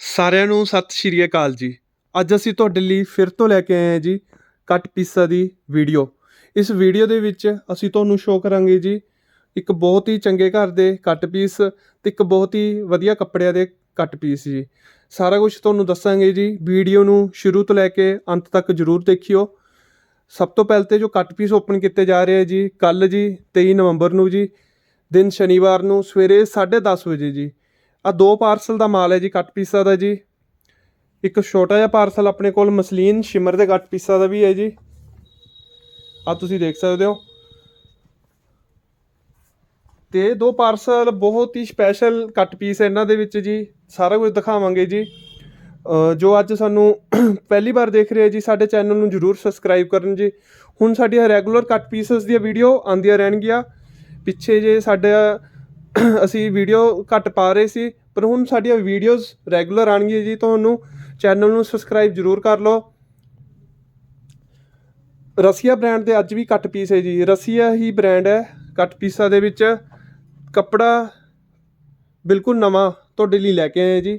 ਸਾਰਿਆਂ ਨੂੰ ਸਤਿ ਸ਼੍ਰੀ ਅਕਾਲ ਜੀ। ਅੱਜ ਅਸੀਂ ਤੁਹਾਡੇ ਲਈ ਫਿਰ ਤੋਂ ਲੈ ਕੇ ਆਏ ਹਾਂ ਜੀ ਕੱਟ ਪੀਸਾਂ ਦੀ ਵੀਡੀਓ। ਇਸ ਵੀਡੀਓ ਦੇ ਵਿੱਚ ਅਸੀਂ ਤੁਹਾਨੂੰ ਸ਼ੋਅ ਕਰਾਂਗੇ ਜੀ ਇੱਕ ਬਹੁਤ ਹੀ ਚੰਗੇ ਘਰ ਦੇ ਕੱਟ ਪੀਸ ਤੇ ਇੱਕ ਬਹੁਤ ਹੀ ਵਧੀਆ ਕੱਪੜਿਆਂ ਦੇ ਕੱਟ ਪੀਸ ਜੀ। ਸਾਰਾ ਕੁਝ ਤੁਹਾਨੂੰ ਦੱਸਾਂਗੇ ਜੀ। ਵੀਡੀਓ ਨੂੰ ਸ਼ੁਰੂ ਤੋਂ ਲੈ ਕੇ ਅੰਤ ਤੱਕ ਜਰੂਰ ਦੇਖਿਓ। ਸਭ ਤੋਂ ਪਹਿਲ ਤੇ ਜੋ ਕੱਟ ਪੀਸ ਓਪਨ ਕੀਤੇ ਜਾ ਰਹੇ ਆ ਜੀ ਕੱਲ ਜੀ 23 ਨਵੰਬਰ ਨੂੰ ਜੀ, ਦਿਨ ਸ਼ਨੀਵਾਰ ਨੂੰ ਸਵੇਰੇ 10:30 ਵਜੇ ਜੀ। ਆ ਦੋ ਪਾਰਸਲ ਦਾ ਮਾਲ ਹੈ ਜੀ, ਕੱਟ ਪੀਸਾ ਦਾ ਜੀ। ਇੱਕ ਛੋਟਾ ਜਿਹਾ ਪਾਰਸਲ ਆਪਣੇ ਕੋਲ ਮਸਲੀਨ ਸ਼ਿਮਰ ਦੇ ਕੱਟ ਪੀਸਾ ਦਾ ਵੀ ਹੈ ਜੀ। ਆ ਤੁਸੀਂ ਦੇਖ ਸਕਦੇ ਹੋ। ਤੇ ਦੋ ਪਾਰਸਲ ਬਹੁਤ ਹੀ ਸਪੈਸ਼ਲ ਕੱਟ ਪੀਸ ਹੈ ਇਹਨਾਂ ਦੇ ਵਿੱਚ ਜੀ। ਸਾਰਾ ਕੁਝ ਦਿਖਾਵਾਂਗੇ ਜੀ। ਜੋ ਅੱਜ ਸਾਨੂੰ ਪਹਿਲੀ ਵਾਰ ਦੇਖ ਰਹੇ ਜੀ, ਸਾਡੇ ਚੈਨਲ ਨੂੰ ਜਰੂਰ ਸਬਸਕ੍ਰਾਈਬ ਕਰਨ ਜੀ। ਹੁਣ ਸਾਡੀਆਂ ਰੈਗੂਲਰ ਕੱਟ ਪੀਸਸ ਦੀਆਂ ਵੀਡੀਓ ਆਉਂਦੀਆਂ ਰਹਿਣਗੀਆਂ। ਪਿੱਛੇ ਜੇ ਸਾਡਾ ਅਸੀਂ ਵੀਡੀਓ ਘੱਟ ਪਾ ਰਹੇ ਸੀ, ਪਰ ਹੁਣ ਸਾਡੀਆਂ ਵੀਡੀਓਜ਼ ਰੈਗੂਲਰ ਆਣਗੀਆਂ ਜੀ, ਤੁਹਾਨੂੰ ਚੈਨਲ ਨੂੰ ਸਬਸਕ੍ਰਾਈਬ ਜਰੂਰ ਕਰ ਲਓ। ਰਸੀਆ ਬ੍ਰਾਂਡ ਦੇ ਅੱਜ ਵੀ ਕੱਟ ਪੀਸ ਹੈ ਜੀ। ਰਸੀਆ ਹੀ ਬ੍ਰਾਂਡ ਹੈ ਕੱਟ ਪੀਸਾਂ ਦੇ ਵਿੱਚ। ਕੱਪੜਾ ਬਿਲਕੁਲ ਨਵਾਂ ਤੁਹਾਡੇ ਲਈ ਲੈ ਕੇ ਆਏ ਜੀ।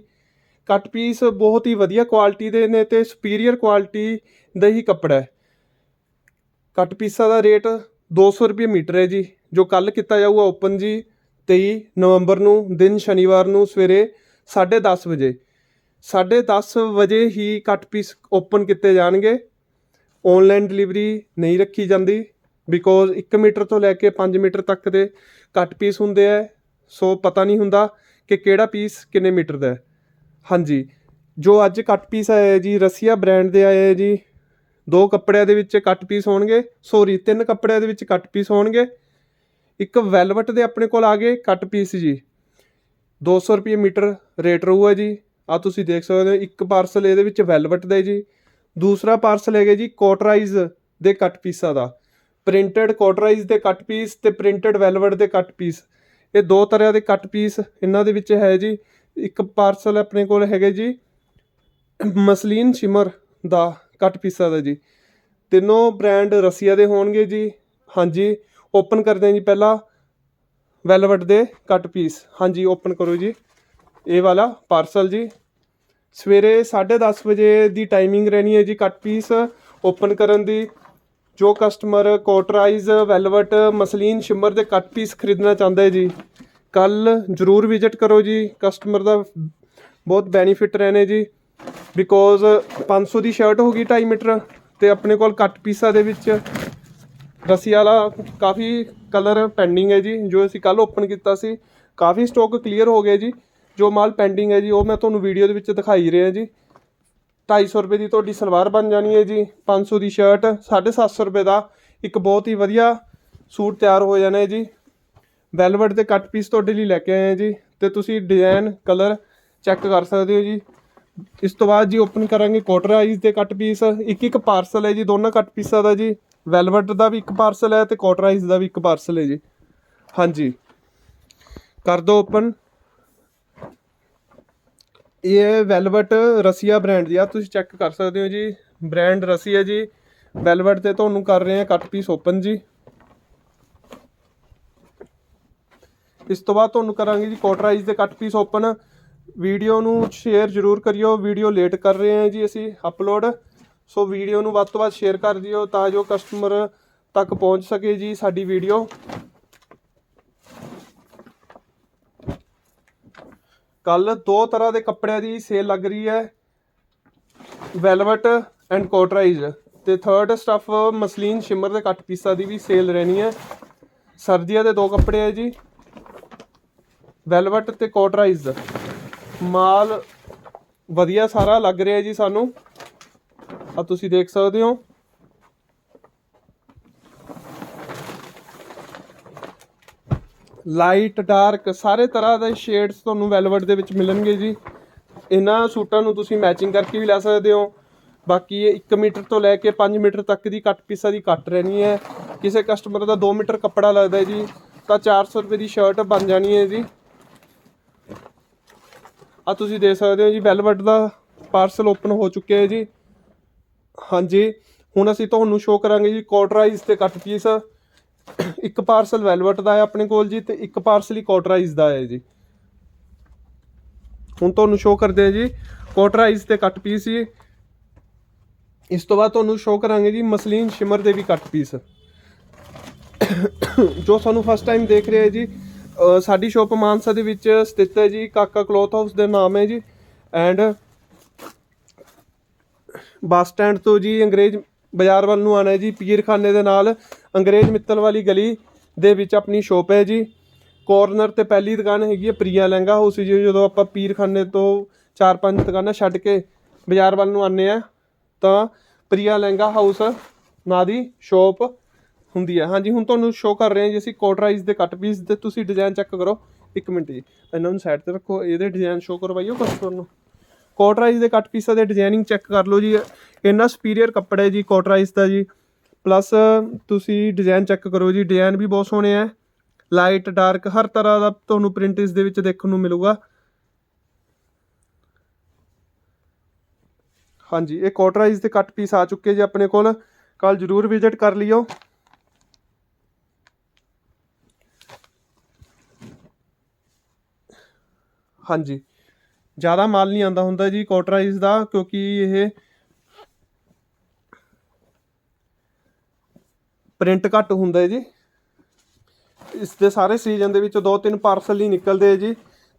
ਕੱਟ ਪੀਸ ਬਹੁਤ ਹੀ ਵਧੀਆ ਕੁਆਲਿਟੀ ਦੇ ਨੇ ਤੇ ਸੁਪੀਰੀਅਰ ਕੁਆਲਿਟੀ ਦਾ ਹੀ ਕੱਪੜਾ ਹੈ। ਕੱਟ ਪੀਸਾਂ ਦਾ ਰੇਟ 200 ਰੁਪਏ ਮੀਟਰ ਹੈ ਜੀ, ਜੋ ਕੱਲ ਕੀਤਾ ਜਾਊਗਾ ਓਪਨ ਜੀ। ਤੇਈ ਨਵੰਬਰ ਨੂੰ, ਦਿਨ ਸ਼ਨੀਵਾਰ ਨੂੰ ਸਵੇਰੇ 10:30 ਵਜੇ। 10:30 ਵਜੇ ਹੀ ਕੱਟ ਪੀਸ ਓਪਨ ਕੀਤੇ ਜਾਣਗੇ। ਆਨਲਾਈਨ ਡਿਲੀਵਰੀ ਨਹੀਂ ਰੱਖੀ ਜਾਂਦੀ ਬਿਕੋਜ਼ 1 ਮੀਟਰ ਤੋਂ ਲੈ ਕੇ 5 ਮੀਟਰ ਤੱਕ ਦੇ ਕੱਟ ਪੀਸ ਹੁੰਦੇ ਆ। ਸੋ ਪਤਾ ਨਹੀਂ ਹੁੰਦਾ ਕਿ ਕਿਹੜਾ ਪੀਸ ਕਿੰਨੇ ਮੀਟਰ ਦਾ ਹੈ। ਹਾਂਜੀ, ਜੋ ਅੱਜ ਕੱਟ ਪੀਸ ਆਇਆ ਜੀ, ਰਸੀਆ ਬ੍ਰਾਂਡ ਦੇ ਆਏ ਹੈ ਜੀ, ਦੋ ਕੱਪੜਿਆਂ ਦੇ ਵਿੱਚ ਕੱਟ ਪੀਸ ਹੋਣਗੇ ਸੌਰੀ ਤਿੰਨ ਕੱਪੜਿਆਂ ਦੇ ਵਿੱਚ ਕੱਟ ਪੀਸ ਹੋਣਗੇ। ਇੱਕ ਵੈਲਵਟ ਦੇ ਆਪਣੇ ਕੋਲ ਆ ਗਏ, ਕੱਟ ਪੀਸ ਜੀ। 200 ਰੁਪਏ ਮੀਟਰ ਰੇਟ ਰਹੂਗਾ ਜੀ। ਆ ਤੁਸੀਂ ਦੇਖ ਸਕਦੇ ਹੋ, ਇੱਕ ਪਾਰਸਲ ਇਹਦੇ ਵਿੱਚ ਵੈਲਵਟ ਦਾ ਜੀ। ਦੂਸਰਾ ਪਾਰਸਲ ਹੈਗਾ ਜੀ ਕੋਟਰਾਈਜ਼ ਦੇ ਕੱਟ ਪੀਸਾਂ ਦਾ। ਪ੍ਰਿੰਟਡ ਕੋਟਰਾਈਜ਼ ਦੇ ਕੱਟ ਪੀਸ ਤੇ ਪ੍ਰਿੰਟਡ ਵੈਲਵਟ ਦੇ ਕੱਟ ਪੀਸ ਇਹ ਦੋ ਤਰ੍ਹਾਂ ਦੇ ਕੱਟ ਪੀਸ ਇਹਨਾਂ ਦੇ ਵਿੱਚ ਹੈ ਜੀ। ਇੱਕ ਪਾਰਸਲ ਆਪਣੇ ਕੋਲ ਹੈਗਾ ਜੀ, ਮਸਲੀਨ ਸ਼ਿਮਰ ਦਾ ਕੱਟ ਪੀਸਾਂ ਦਾ ਜੀ। ਤਿੰਨੋਂ ਬ੍ਰਾਂਡ ਰਸੀਆ ਦੇ ਹੋਣਗੇ ਜੀ। ਹਾਂਜੀ ਓਪਨ ਕਰਦੇ ਹਾਂ ਜੀ ਪਹਿਲਾਂ ਵੈਲਵਟ ਦੇ ਕੱਟ ਪੀਸ ਹਾਂਜੀ ਓਪਨ ਕਰੋ ਜੀ। ਇਹ ਵਾਲਾ ਪਾਰਸਲ ਜੀ। ਸਵੇਰੇ 10:30 ਵਜੇ ਦੀ ਟਾਈਮਿੰਗ ਰਹਿਣੀ ਹੈ ਜੀ ਕੱਟ ਪੀਸ ਓਪਨ ਕਰਨ ਦੀ। ਜੋ ਕਸਟਮਰ ਕੋਟਰਾਈਜ਼ ਵੈਲਵਟ ਮਸਲੀਨ ਸ਼ਿਮਰ ਦੇ ਕੱਟ ਪੀਸ ਖਰੀਦਣਾ ਚਾਹੁੰਦਾ ਹੈ ਜੀ, ਕੱਲ ਜਰੂਰ ਵਿਜ਼ਿਟ ਕਰੋ ਜੀ। ਕਸਟਮਰ ਦਾ ਬਹੁਤ ਬੈਨੀਫਿਟ ਰਹਿਣੇ ਜੀ। ਬਿਕੋਜ਼ 500 ਦੀ ਸ਼ਰਟ ਹੋ ਗਈ 2.5 ਮੀਟਰ ਤੇ ਆਪਣੇ ਕੋਲ ਕੱਟ ਪੀਸਾਂ ਦੇ ਵਿੱਚ। ਰੱਸੀ ਵਾਲਾ ਕਾਫੀ ਕਲਰ ਪੈਂਡਿੰਗ ਹੈ ਜੀ, ਜੋ ਅਸੀਂ ਕੱਲ ਓਪਨ ਕੀਤਾ ਸੀ, ਕਾਫੀ ਸਟਾਕ ਕਲੀਅਰ ਹੋ ਗਿਆ ਜੀ। ਜੋ ਮਾਲ ਪੈਂਡਿੰਗ ਹੈ ਜੀ, ਉਹ ਮੈਂ ਤੁਹਾਨੂੰ ਵੀਡੀਓ ਦੇ ਵਿੱਚ ਦਿਖਾਈ ਰਿਹਾ ਜੀ। 250 ਰੁਪਏ ਦੀ ਤੁਹਾਡੀ ਸਲਵਾਰ ਬਣ ਜਾਣੀ ਹੈ ਜੀ 500 ਦੀ ਸ਼ਰਟ 750 ਰੁਪਏ ਦਾ ਇੱਕ ਬਹੁਤ ਹੀ ਵਧੀਆ ਸੂਟ ਤਿਆਰ ਹੋ ਜਾਣਾ ਹੈ ਜੀ। ਵੈਲਵਟ ਦੇ ਕੱਟ ਪੀਸ ਤੁਹਾਡੇ ਲਈ ਲੈ ਕੇ ਆਏ ਹਾਂ ਜੀ, ਤੇ ਤੁਸੀਂ ਡਿਜ਼ਾਈਨ ਕਲਰ ਚੈੱਕ ਕਰ ਸਕਦੇ ਹੋ ਜੀ। ਇਸ ਤੋਂ ਬਾਅਦ ਜੀ ਓਪਨ ਕਰਾਂਗੇ ਕੋਟਰਾਈਜ਼ ਦੇ ਕੱਟ ਪੀਸ ਇੱਕ ਇੱਕ ਪਾਰਸਲ ਹੈ ਜੀ, ਦੋਨਾਂ ਕੱਟ ਪੀਸਾਂ ਦਾ ਜੀ। ਵੈਲਵਟ ਦਾ ਵੀ ਇੱਕ ਪਾਰਸਲ ਹੈ ਤੇ ਕੋਟਰਾਈਜ਼ ਦਾ ਵੀ ਇੱਕ ਪਾਰਸਲ ਹੈ ਜੀ। ਹਾਂਜੀ। ਕਰ ਦੋ ਓਪਨ ਇਹ ਵੈਲਵਟ ਰਸੀਆ ਬ੍ਰਾਂਡ ਦੀ। ਆ ਤੁਸੀਂ ਚੈੱਕ ਕਰ ਸਕਦੇ ਹੋ ਜੀ। ਬ੍ਰਾਂਡ ਰਸੀਆ ਜੀ। ਵੈਲਵਟ ਤੇ ਤੁਹਾਨੂੰ ਕਰ ਰਹੇ ਆ ਕੱਟ ਪੀਸ ਓਪਨ ਜੀ। ਇਸ ਤੋਂ ਬਾਅਦ ਤੁਹਾਨੂੰ ਕਰਾਂਗੇ ਜੀ ਕੋਟਰਾਈਜ਼ ਦੇ ਕੱਟ ਪੀਸ ਓਪਨ ਵੀਡੀਓ ਨੂੰ ਸ਼ੇਅਰ ਜ਼ਰੂਰ ਕਰਿਓ। ਵੀਡੀਓ ਲੇਟ ਕਰ ਰਹੇ ਹਾਂ ਜੀ ਅਸੀਂ। ਅਪਲੋਡ ਸੋ ਵੀਡੀਓ ਨੂੰ ਵੱਧ ਤੋਂ ਵੱਧ ਸ਼ੇਅਰ ਕਰ ਦਿਓ ਤਾਂ ਜੋ ਕਸਟਮਰ ਤੱਕ ਪਹੁੰਚ ਸਕੇ ਜੀ ਸਾਡੀ ਵੀਡੀਓ। ਕੱਲ ਦੋ ਤਰ੍ਹਾਂ ਦੇ ਕੱਪੜਿਆਂ ਦੀ ਸੇਲ ਲੱਗ ਰਹੀ ਹੈ। ਵੈਲਵਟ ਐਂਡ ਕੋਟਰਾਈਜ਼ ਤੇ ਥਰਡ ਸਟਫ ਮਸਲੀਨ ਸ਼ਿਮਰ ਦੇ ਕੱਟ ਪੀਸਾਂ ਦੀ ਵੀ ਸੇਲ ਰਹਿਣੀ ਹੈ। ਸਰਦੀਆਂ ਦੇ ਦੋ ਕੱਪੜੇ ਹੈ ਜੀ। ਵੈਲਵਟ ਤੇ ਕੋਟਰਾਈਜ਼ ਮਾਲ ਵਧੀਆ ਸਾਰਾ ਲੱਗ ਰਿਹਾ ਜੀ ਸਾਨੂੰ। ਆ ਤੁਸੀਂ ਦੇਖ ਸਕਦੇ ਹੋ। ਲਾਈਟ ਡਾਰਕ ਸਾਰੇ ਤਰ੍ਹਾਂ ਦੇ ਸ਼ੇਡਸ ਤੁਹਾਨੂੰ ਵੈਲਵਟ ਦੇ ਵਿੱਚ ਮਿਲਣਗੇ ਜੀ। ਇਹਨਾਂ ਸੂਟਾਂ ਨੂੰ ਤੁਸੀਂ ਮੈਚਿੰਗ ਕਰਕੇ ਵੀ ਲੈ ਸਕਦੇ ਹੋ। ਬਾਕੀ ਇਹ 1 ਮੀਟਰ ਤੋਂ ਲੈ ਕੇ 5 ਮੀਟਰ ਤੱਕ ਦੀ ਕੱਟ ਪੀਸਾਂ ਦੀ ਕੱਟ ਰਹਿਣੀ ਹੈ। ਕਿਸੇ ਕਸਟਮਰ ਦਾ 2 ਮੀਟਰ ਕੱਪੜਾ ਲੱਗਦਾ ਜੀ, ਤਾਂ 400 ਰੁਪਏ ਦੀ ਸ਼ਰਟ ਬਣ ਜਾਣੀ ਹੈ ਜੀ। ਆ ਤੁਸੀਂ ਦੇਖ ਸਕਦੇ ਹੋ ਜੀ ਵੈਲਵਟ ਦਾ ਪਾਰਸਲ ਓਪਨ ਹੋ ਚੁੱਕਿਆ ਹੈ ਜੀ। ਹਾਂਜੀ, ਹੁਣ ਅਸੀਂ ਤੁਹਾਨੂੰ ਸ਼ੋਅ ਕਰਾਂਗੇ ਜੀ ਕੋਟਰਾਈਜ਼ ਤੇ ਕੱਟ ਪੀਸ ਇੱਕ ਪਾਰਸਲ ਵੈਲਵਟ ਦਾ ਹੈ ਆਪਣੇ ਕੋਲ ਜੀ ਤੇ ਇੱਕ ਪਾਰਸਲ ਹੀ ਕੋਟਰਾਈਜ਼ ਦਾ ਹੈ ਜੀ। ਹੁਣ ਤੁਹਾਨੂੰ ਸ਼ੋਅ ਕਰਦੇ ਹਾਂ ਜੀ ਕੋਟਰਾਈਜ਼ ਤੇ ਕੱਟ ਪੀਸ ਜੀ। ਇਸ ਤੋਂ ਬਾਅਦ ਤੁਹਾਨੂੰ ਸ਼ੋਅ ਕਰਾਂਗੇ ਜੀ, ਮਸਲੀਨ ਸ਼ਿਮਰ ਦੇ ਵੀ ਕੱਟ ਪੀਸ ਜੋ ਸਾਨੂੰ ਫਸਟ ਟਾਈਮ ਦੇਖ ਰਹੇ ਹੈ ਜੀ ਸਾਡੀ ਸ਼ੋਪ ਮਾਨਸਾ ਦੇ ਵਿੱਚ ਸਥਿਤ ਹੈ ਜੀ, ਕਾਕਾ ਕਲੋਥ ਹਾਊਸ ਦੇ ਨਾਮ ਹੈ ਜੀ। ਐਂਡ ਬੱਸ ਸਟੈਂਡ ਤੋਂ ਜੀ ਅੰਗਰੇਜ਼ ਬਾਜ਼ਾਰ ਵੱਲ ਨੂੰ ਆਣਾ ਹੈ ਜੀ, ਪੀਰਖਾਨੇ ਦੇ ਨਾਲ ਅੰਗਰੇਜ਼ ਮਿੱਤਲ ਵਾਲੀ ਗਲੀ ਦੇ ਵਿੱਚ ਆਪਣੀ ਸ਼ੋਪ ਹੈ ਜੀ। ਕੋਰਨਰ ਤੇ ਪਹਿਲੀ ਦੁਕਾਨ ਹੈਗੀ ਹੈ ਪ੍ਰੀਆ ਲਹਿੰਗਾ ਹਾਊਸ ਜੀ ਜਦੋਂ ਆਪਾਂ ਪੀਰਖਾਨੇ ਤੋਂ ਚਾਰ ਪੰਜ ਦੁਕਾਨਾਂ ਛੱਡ ਕੇ ਬਾਜ਼ਾਰ ਵੱਲ ਨੂੰ ਆਨੇ ਆ ਤਾਂ ਪ੍ਰੀਆ ਲਹਿੰਗਾ ਹਾਊਸ ਨਾਂ ਦੀ ਸ਼ੋਪ ਹੁੰਦੀ ਹੈ। ਹਾਂਜੀ, ਹੁਣ ਤੁਹਾਨੂੰ ਸ਼ੋਅ ਕਰ ਰਹੇ ਹਾਂ ਜੀ ਅਸੀਂ ਕੋਟਰਾਈਜ਼ ਦੇ ਕੱਟ ਪੀਸ ਤੇ ਤੁਸੀਂ ਡਿਜ਼ਾਈਨ ਚੈੱਕ ਕਰੋ। ਇੱਕ ਮਿੰਟ ਜੀ, ਇਹਨਾਂ ਨੂੰ ਸਾਈਡ ਤੇ ਰੱਖੋ, ਇਹਦੇ ਡਿਜ਼ਾਈਨ ਸ਼ੋਅ ਕਰਵਾਈਓ ਕਸਟਮਰ ਨੂੰ। ਕੋਟਰਾਈਜ਼ ਦੇ ਕੱਟ ਪੀਸਾਂ ਦੇ ਡਿਜ਼ਾਈਨਿੰਗ ਚੈੱਕ ਕਰ ਲਓ ਜੀ। ਇੰਨਾ ਸੁਪੀਰੀਅਰ ਕੱਪੜਾ ਹੈ ਜੀ ਕੋਟਰਾਈਜ਼ ਦਾ ਜੀ। ਪਲੱਸ ਤੁਸੀਂ ਡਿਜ਼ਾਈਨ ਚੈੱਕ ਕਰੋ ਜੀ ਡਿਜ਼ਾਈਨ ਵੀ ਬਹੁਤ ਸੋਹਣੇ ਆ। ਲਾਈਟ ਡਾਰਕ ਹਰ ਤਰ੍ਹਾਂ ਦਾ ਤੁਹਾਨੂੰ ਪ੍ਰਿੰਟ ਇਸ ਦੇ ਵਿੱਚ ਦੇਖਣ ਨੂੰ ਮਿਲੂਗਾ। ਹਾਂਜੀ, ਇਹ ਕੋਟਰਾਈਜ਼ ਦੇ ਕੱਟ ਪੀਸ ਆ ਚੁੱਕੇ ਜੀ ਆਪਣੇ ਕੋਲ। ਕੱਲ ਜਰੂਰ ਵਿਜ਼ਿਟ ਕਰ ਲਿਓ। ਹਾਂਜੀ। ਜ਼ਿਆਦਾ ਮਾਲ ਨਹੀਂ ਆਂਦਾ ਹੁੰਦਾ ਜੀ ਕੋਟਰਾਈਜ਼ ਦਾ, ਕਿਉਂਕਿ ਇਹ ਪ੍ਰਿੰਟ ਘੱਟ ਹੁੰਦਾ ਜੀ। ਇਸ ਦੇ ਸਾਰੇ ਸੀਜ਼ਨ ਦੇ ਵਿੱਚ ਦੋ ਤਿੰਨ ਪਾਰਸਲ ਹੀ ਨਿਕਲਦੇ ਹੈ ਜੀ।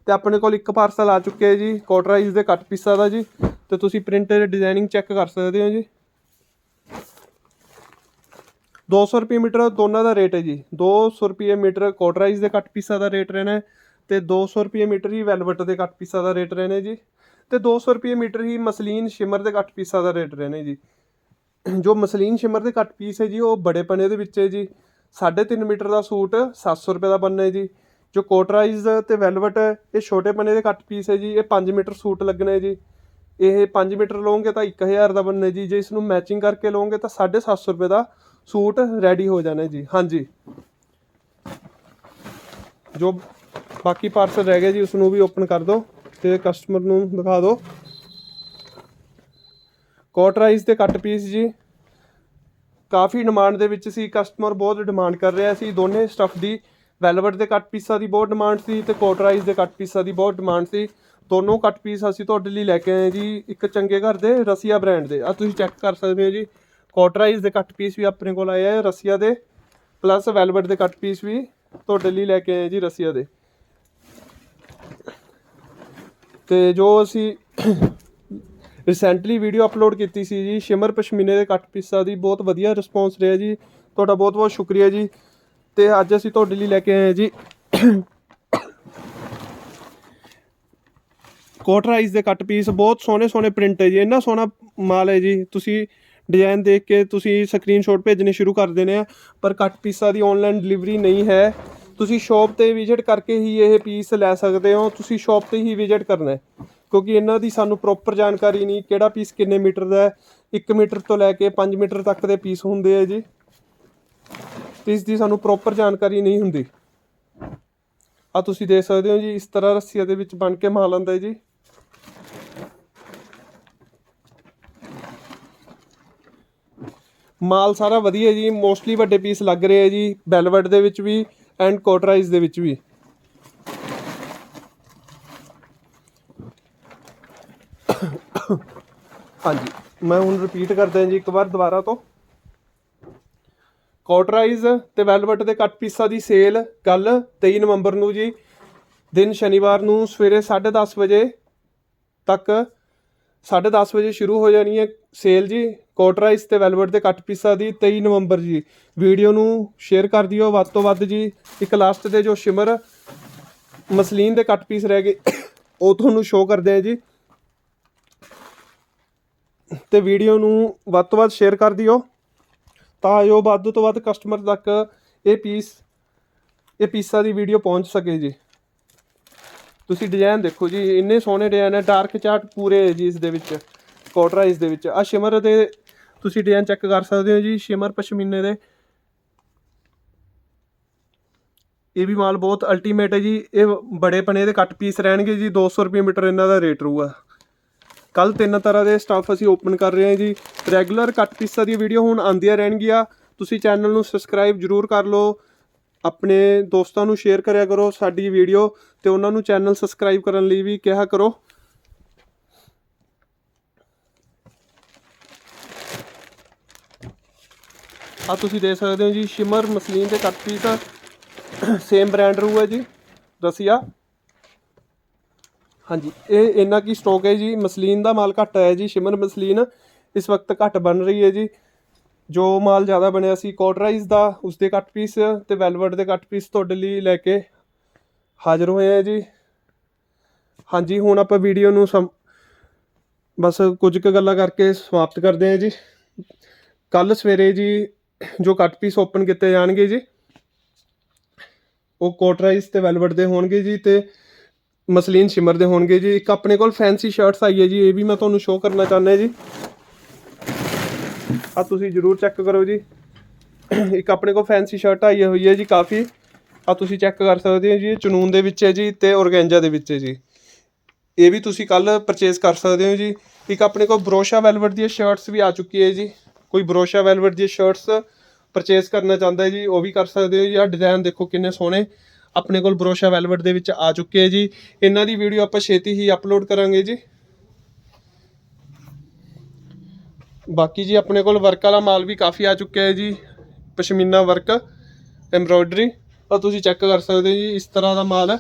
ਤੇ ਆਪਣੇ ਕੋਲ ਇੱਕ ਪਾਰਸਲ ਆ ਚੁੱਕਿਆ ਹੈ ਜੀ ਕੋਟਰਾਈਜ਼ ਦੇ ਕੱਟ ਪੀਸਾਂ ਦਾ ਜੀ। ਤੇ ਤੁਸੀਂ ਪ੍ਰਿੰਟ ਤੇ ਡਿਜ਼ਾਈਨਿੰਗ ਚੈੱਕ ਕਰ ਸਕਦੇ ਹੋ ਜੀ। 200 ਰੁਪਏ ਮੀਟਰ ਦੋਨਾਂ ਦਾ ਰੇਟ ਹੈ ਜੀ। 200 ਰੁਪਏ ਮੀਟਰ ਕੋਟਰਾਈਜ਼ ਦੇ ਕੱਟ ਪੀਸਾਂ ਦਾ ਰੇਟ ਰਹਿਣਾ ਹੈ। ਤੇ 200 ਰੁਪਏ ਮੀਟਰ ਹੀ ਵੈਲਵਟ ਦੇ ਕੱਟ ਪੀਸਾਂ ਦਾ ਰੇਟ ਰਹਿਣਾ ਹੈ ਜੀ। ਤੇ 200 ਰੁਪਏ ਮੀਟਰ ਹੀ ਮਸਲੀਨ ਸ਼ਿਮਰ ਦੇ ਕੱਟ ਪੀਸਾਂ ਦਾ ਰੇਟ ਰਹਿਣਾ ਜੀ। ਜੋ ਮਸਲੀਨ ਸ਼ਿਮਰ ਦੇ ਕੱਟ ਪੀਸ ਹੈ ਜੀ, ਉਹ ਬੜੇ ਪਨੇ ਦੇ ਵਿੱਚ ਹੈ ਜੀ। 3.5 ਮੀਟਰ ਦਾ ਸੂਟ 700 ਰੁਪਏ ਦਾ ਬਣਨਾ ਹੈ ਜੀ ਜੋ ਕੋਟਰਾਈਜ਼ ਤੇ ਵੈਲਵਟ, ਇਹ ਛੋਟੇ ਪਨੇ ਦੇ ਕੱਟ ਪੀਸ ਹੈ ਜੀ। ਇਹ 5 ਮੀਟਰ ਸੂਟ ਲੱਗਣਾ ਹੈ ਜੀ। ਇਹ 5 ਮੀਟਰ ਲਓਗੇ ਤਾਂ 1000 ਦਾ ਬਣਨਾ ਜੀ। ਜੇ ਇਸ ਨੂੰ ਮੈਚਿੰਗ ਕਰਕੇ ਲਓਗੇ ਤਾਂ 750 ਰੁਪਏ ਦਾ ਸੂਟ ਰੈਡੀ ਹੋ ਜਾਣਾ ਜੀ। ਹਾਂਜੀ। ਜੋ ਬਾਕੀ ਪਾਰਸਲ ਰਹਿ ਗਿਆ ਜੀ ਉਸ ਨੂੰ ਵੀ ਓਪਨ ਕਰ ਦਿਓ ਤੇ ਕਸਟਮਰ ਨੂੰ ਦਿਖਾ ਦਿਓ। ਕੋਟਰਾਈਜ਼ ਦੇ ਕੱਟ ਪੀਸ ਜੀ। ਕਾਫੀ ਡਿਮਾਂਡ ਦੇ ਵਿੱਚ ਸੀ ਕਸਟਮਰ ਬਹੁਤ ਡਿਮਾਂਡ ਕਰ ਰਿਹਾ ਸੀ। ਦੋਨੇ ਸਟਫ ਦੀ ਵੈਲਵਟ ਦੇ ਕੱਟ ਪੀਸਾਂ ਦੀ ਬਹੁਤ ਡਿਮਾਂਡ ਸੀ ਤੇ ਕੋਟਰਾਈਜ਼ ਦੇ ਕੱਟ ਪੀਸਾਂ ਦੀ ਬਹੁਤ ਡਿਮਾਂਡ ਸੀ। ਦੋਨੋਂ ਕੱਟ ਪੀਸ ਅਸੀਂ ਤੁਹਾਡੇ ਲਈ ਲੈ ਕੇ ਆਏ ਜੀ, ਇੱਕ ਚੰਗੇ ਘਰ ਦੇ, ਰਸੀਆ ਬ੍ਰਾਂਡ ਦੇ। ਆ ਤੁਸੀਂ ਚੈੱਕ ਕਰ ਸਕਦੇ ਹੋ ਜੀ ਕੋਟਰਾਈਜ਼ ਦੇ ਕੱਟ ਪੀਸ ਵੀ ਆਪਣੇ ਕੋਲ ਆਏ ਆ, ਰਸੀਆ ਦੇ ਪਲੱਸ ਵੈਲਵਟ ਦੇ ਕੱਟ ਪੀਸ ਵੀ ਤੁਹਾਡੇ ਲਈ ਲੈ ਕੇ ਆਏ ਜੀ, ਰਸੀਆ ਦੇ। ਤੇ ਜੋ ਅਸੀਂ ਰੀਸੈਂਟਲੀ ਵੀਡੀਓ ਅਪਲੋਡ ਕੀਤੀ ਸੀ ਜੀ, ਸ਼ਿਮਰ ਪਸ਼ਮੀਨੇ ਦੇ ਕੱਟ ਪੀਸਾਂ ਦੀ, ਬਹੁਤ ਵਧੀਆ ਰਿਸਪੌਂਸ ਰਿਹਾ ਜੀ। ਤੁਹਾਡਾ ਬਹੁਤ ਬਹੁਤ ਸ਼ੁਕਰੀਆ ਜੀ। ਤੇ ਅੱਜ ਅਸੀਂ ਤੁਹਾਡੇ ਲਈ ਲੈ ਕੇ ਆਏ ਹਾਂ ਜੀ ਕੋਟਰਾਈਜ਼ ਦੇ ਕੱਟ ਪੀਸ ਬਹੁਤ ਸੋਹਣੇ ਸੋਹਣੇ ਪ੍ਰਿੰਟ ਹੈ ਜੀ, ਇੰਨਾ ਸੋਹਣਾ ਮਾਲ ਹੈ ਜੀ। ਤੁਸੀਂ ਡਿਜ਼ਾਈਨ ਦੇਖ ਕੇ ਤੁਸੀਂ ਸਕਰੀਨਸ਼ਾਟ ਭੇਜਣੇ ਸ਼ੁਰੂ ਕਰ ਦੇਣੇ ਆ, ਪਰ ਕੱਟ ਪੀਸਾਂ ਦੀ ਆਨਲਾਈਨ ਡਿਲੀਵਰੀ ਨਹੀਂ ਹੈ। ਤੁਸੀਂ ਸ਼ਾਪ ਤੇ ਵਿਜ਼ਿਟ ਕਰਕੇ ਹੀ ਇਹ ਪੀਸ ਲੈ ਸਕਦੇ ਹੋ, ਤੁਸੀਂ ਸ਼ਾਪ ਤੇ ਹੀ ਵਿਜ਼ਿਟ ਕਰਨਾ ਹੈ। ਕਿਉਂਕਿ ਇਹਨਾਂ ਦੀ ਸਾਨੂੰ ਪ੍ਰੋਪਰ ਜਾਣਕਾਰੀ ਨਹੀਂ, ਕਿਹੜਾ ਪੀਸ ਕਿੰਨੇ ਮੀਟਰ ਦਾ ਹੈ। 1 ਮੀਟਰ ਤੋਂ ਲੈ ਕੇ 5 ਮੀਟਰ ਤੱਕ ਦੇ ਪੀਸ ਹੁੰਦੇ ਆ ਜੀ। ਤੇ ਇਸ ਦੀ ਸਾਨੂੰ ਪ੍ਰੋਪਰ ਜਾਣਕਾਰੀ ਨਹੀਂ ਹੁੰਦੀ। ਆ ਤੁਸੀਂ ਦੇਖ ਸਕਦੇ ਹੋ ਜੀ, ਇਸ ਤਰ੍ਹਾਂ ਰੱਸੀਆਂ ਦੇ ਵਿੱਚ ਬਣ ਕੇ ਮਾਲ ਆਉਂਦਾ ਹੈ ਜੀ। ਮਾਲ ਸਾਰਾ ਵਧੀਆ ਜੀ ਮੋਸਟਲੀ ਵੱਡੇ ਪੀਸ ਲੱਗ ਰਹੇ ਆ ਜੀ ਵੈਲਵਟ ਦੇ ਵਿੱਚ ਵੀ। ਐਂਡ ਕੋਟਰਾਈਜ਼ ਦੇ ਵਿੱਚ ਵੀ। ਹਾਂਜੀ, ਮੈਂ ਹੁਣ ਰਿਪੀਟ ਕਰਦਾ ਜੀ, ਇੱਕ ਵਾਰ ਦੁਬਾਰਾ ਤੋਂ। ਕੋਟਰਾਈਜ਼ ਤੇ ਵੈਲਵਟ ਦੇ ਕੱਟ ਪੀਸਾਂ ਦੀ ਸੇਲ ਕੱਲ 23 ਨਵੰਬਰ ਨੂੰ ਜੀ, ਦਿਨ ਸ਼ਨੀਵਾਰ ਨੂੰ ਸਵੇਰੇ 10:30 ਵਜੇ ਤੱਕ 10:30 ਵਜੇ ਸ਼ੁਰੂ ਹੋ ਜਾਣੀ ਹੈ ਸੇਲ ਜੀ। ਕੋਟਰਾਈਸ ਤੇ ਵੈਲਵਟ ਦੇ ਕੱਟ ਪੀਸਾਂ ਦੀ 23 ਨਵੰਬਰ ਜੀ। ਵੀਡੀਓ ਨੂੰ ਸ਼ੇਅਰ ਕਰ ਦਿਓ ਵੱਧ ਤੋਂ ਵੱਧ ਜੀ। ਇੱਕ ਲਾਸਟ ਦੇ ਜੋ ਸ਼ਿਮਰ ਮਸਲੀਨ ਦੇ ਕੱਟ ਪੀਸ ਰਹਿ ਗਏ, ਉਹ ਤੁਹਾਨੂੰ ਸ਼ੋਅ ਕਰਦੇ ਆ ਜੀ। ਤੇ ਵੀਡੀਓ ਨੂੰ ਵੱਧ ਤੋਂ ਵੱਧ ਸ਼ੇਅਰ ਕਰ ਦਿਓ। ਤਾਂ ਜੋ ਵੱਧ ਤੋਂ ਵੱਧ ਕਸਟਮਰ ਤੱਕ ਇਹ ਪੀਸ ਇਹ ਪੀਸਾਂ ਦੀ ਵੀਡੀਓ ਪਹੁੰਚ ਸਕੇ ਜੀ। ਤੁਸੀਂ ਡਿਜ਼ਾਈਨ ਦੇਖੋ ਜੀ, ਇੰਨੇ ਸੋਹਣੇ ਡਿਜ਼ਾਈਨ ਹੈ ਡਾਰਕ ਚਾਰਟ ਪੂਰੇ ਹੈ ਜੀ ਇਸ ਦੇ ਵਿੱਚ ਕੋਟਰਾਈਜ਼ ਦੇ ਵਿੱਚ। ਆ ਸ਼ਿਮਰ ਦੇ ਤੁਸੀਂ ਡਿਜ਼ਾਈਨ ਚੈੱਕ ਕਰ ਸਕਦੇ ਹੋ ਜੀ ਸ਼ਿਮਰ ਪਸ਼ਮੀਨੇ ਦੇ। ਇਹ ਵੀ ਮਾਲ ਬਹੁਤ ਅਲਟੀਮੇਟ ਹੈ ਜੀ, ਇਹ ਬੜੇ ਪਨੇ ਦੇ ਕੱਟ ਪੀਸ ਰਹਿਣਗੇ ਜੀ 200 ਰੁਪਏ ਮੀਟਰ ਇਹਨਾਂ ਦਾ ਰੇਟ ਰਹੂਗਾ। ਕੱਲ ਤਿੰਨ ਤਰ੍ਹਾਂ ਦੇ ਸਟਾਫ ਅਸੀਂ ਓਪਨ ਕਰ ਰਹੇ ਹਾਂ ਜੀ। ਰੈਗੂਲਰ ਕੱਟ ਪੀਸਾਂ ਦੀ ਵੀਡੀਓ ਹੁਣ ਆਉਂਦੀਆਂ ਰਹਿਣਗੀਆਂ। ਤੁਸੀਂ ਚੈਨਲ ਨੂੰ ਸਬਸਕ੍ਰਾਈਬ ਜਰੂਰ ਕਰ ਲਓ। ਆਪਣੇ ਦੋਸਤਾਂ ਨੂੰ ਸ਼ੇਅਰ ਕਰਿਆ ਕਰੋ ਸਾਡੀ ਵੀਡੀਓ ਤੇ ਉਹਨਾਂ ਨੂੰ ਚੈਨਲ ਸਬਸਕ੍ਰਾਈਬ ਕਰਨ ਲਈ ਵੀ ਕਿਹਾ ਕਰੋ। ਆ ਤੁਸੀਂ ਦੇਖ ਸਕਦੇ ਹੋ ਜੀ, ਸ਼ਿਮਰ ਮਸਲੀਨ ਦੇ ਕੱਟ ਪੀਸ ਸੇਮ ਬ੍ਰਾਂਡ ਹੈ ਜੀ, ਰਸੀਆ। ਹਾਂਜੀ, ਇਹ ਇੰਨਾ ਕੀ ਸਟੋਕ ਹੈ ਜੀ, ਮਸਲੀਨ ਦਾ ਮਾਲ ਘੱਟ ਹੈ ਜੀ, ਸ਼ਿਮਰ ਮਸਲੀਨ, ਇਸ ਵਕਤ ਘੱਟ ਬਣ ਰਹੀ ਹੈ ਜੀ। ਜੋ ਮਾਲ ਜ਼ਿਆਦਾ ਬਣਿਆ ਸੀ ਕੋਟਰਾਈਜ਼ ਦਾ ਉਸ ਦੇ ਕੱਟ ਪੀਸ ਤੇ ਵੈਲਵਟ ਦੇ ਕੱਟ ਪੀਸ ਤੁਹਾਡੇ ਲਈ ਲੈ ਕੇ ਹਾਜ਼ਰ ਹੋਏ ਆ ਜੀ। ਹਾਂਜੀ, ਹੁਣ ਆਪਾਂ ਵੀਡੀਓ ਨੂੰ ਸਮ, ਬਸ ਕੁਝ ਕੁ ਗੱਲਾਂ ਕਰਕੇ ਸਮਾਪਤ ਕਰਦੇ ਹਾਂ ਜੀ। ਕੱਲ ਸਵੇਰੇ ਜੀ ਜੋ ਕੱਟ ਪੀਸ ਓਪਨ ਕੀਤੇ ਜਾਣਗੇ ਜੀ, ਉਹ ਕੋਟਰਾਈਜ਼ ਤੇ ਵੈਲਵਟ ਦੇ ਹੋਣਗੇ ਜੀ ਤੇ ਮਸਲੀਨ ਸ਼ਿਮਰ ਦੇ ਹੋਣਗੇ ਜੀ। ਇੱਕ ਆਪਣੇ ਕੋਲ ਫੈਂਸੀ ਸ਼ਰਟਸ ਆਈ ਹੈ ਜੀ, ਇਹ ਵੀ ਮੈਂ ਤੁਹਾਨੂੰ ਸ਼ੋਅ ਕਰਨਾ ਚਾਹੁੰਦਾ ਜੀ। ਆ ਤੁਸੀਂ ਜਰੂਰ ਚੈੱਕ ਕਰੋ ਜੀ। ਇੱਕ ਆਪਣੇ ਕੋਲ ਫੈਂਸੀ ਸ਼ਰਟ ਆਈ ਹੋਈ ਹੈ ਜੀ ਕਾਫੀ। ਆ ਤੁਸੀਂ ਚੈੱਕ ਕਰ ਸਕਦੇ ਹੋ ਜੀ, ਇਹ ਚਨੂਨ ਦੇ ਵਿੱਚ ਹੈ ਜੀ ਤੇ ਔਰਗੈਂਜਾ ਦੇ ਵਿੱਚ ਹੈ ਜੀ। ਇਹ ਵੀ ਤੁਸੀਂ ਕੱਲ ਪਰਚੇਸ ਕਰ ਸਕਦੇ ਹੋ ਜੀ। ਇੱਕ ਆਪਣੇ ਕੋਲ ਬਰੋਸ਼ਾ ਵੈਲਵਟ ਦੀਆਂ ਸ਼ਰਟਸ ਵੀ ਆ ਚੁੱਕੀ ਹੈ ਜੀ। ਕੋਈ ਬਰੋਸ਼ਾ ਵੈਲਵਟ ਦੀਆਂ ਸ਼ਰਟਸ ਪਰਚੇਸ ਕਰਨਾ ਚਾਹੁੰਦਾ ਹੈ ਜੀ, ਉਹ ਵੀ ਕਰ ਸਕਦੇ ਹੋ ਜੀ। ਆ ਡਿਜ਼ਾਈਨ ਦੇਖੋ ਕਿੰਨੇ ਸੋਹਣੇ ਆਪਣੇ ਕੋਲ ਬਰੋਸ਼ਾ ਵੈਲਵਟ ਦੇ ਵਿੱਚ ਆ ਚੁੱਕੇ ਹੈ ਜੀ। ਇਹਨਾਂ ਦੀ ਵੀਡੀਓ ਆਪਾਂ ਛੇਤੀ ਹੀ ਅਪਲੋਡ ਕਰਾਂਗੇ ਜੀ। ਬਾਕੀ ਜੀ ਆਪਣੇ ਕੋਲ ਵਰਕ ਵਾਲਾ ਮਾਲ ਵੀ ਕਾਫੀ ਆ ਚੁੱਕਿਆ ਹੈ ਜੀ, ਪਸ਼ਮੀਨਾ ਵਰਕ ਐਮਬ੍ਰੋਇਡਰੀ ਔਰ ਤੁਸੀਂ ਚੈੱਕ ਕਰ ਸਕਦੇ ਜੀ, ਇਸ ਤਰ੍ਹਾਂ ਦਾ ਮਾਲ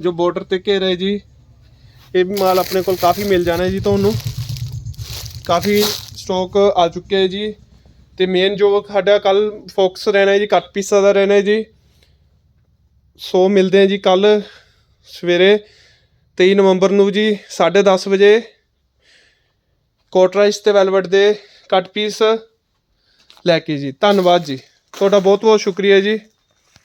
ਜੋ ਬਾਰਡਰ ਤੇ ਘੇਰਾ ਹੈ ਜੀ। ਇਹ ਵੀ ਮਾਲ ਆਪਣੇ ਕੋਲ ਕਾਫੀ ਮਿਲ ਜਾਣਾ ਹੈ ਜੀ ਤੁਹਾਨੂੰ। ਕਾਫੀ ਸਟਾਕ ਆ ਚੁੱਕਿਆ ਹੈ ਜੀ। ਤੇ ਮੇਨ ਜੋ ਸਾਡਾ ਕੱਲ ਫੋਕਸ ਰਹਿਣਾ ਹੈ ਜੀ ਕੱਟ ਪੀਸਾ ਦਾ ਰਹਿਣਾ ਹੈ ਜੀ। ਸੋ ਮਿਲਦੇ ਹਾਂ ਜੀ ਕੱਲ ਸਵੇਰੇ 23 ਨਵੰਬਰ ਨੂੰ ਜੀ 10:30 ਵਜੇ ਕੋਟਰਾਈਸ ਤੇ ਵੈਲਵਟ ਦੇ ਕੱਟ ਪੀਸ ਲੈ ਕੇ ਜੀ। ਧੰਨਵਾਦ ਜੀ। ਤੁਹਾਡਾ ਬਹੁਤ ਬਹੁਤ ਸ਼ੁਕਰੀਆ ਜੀ।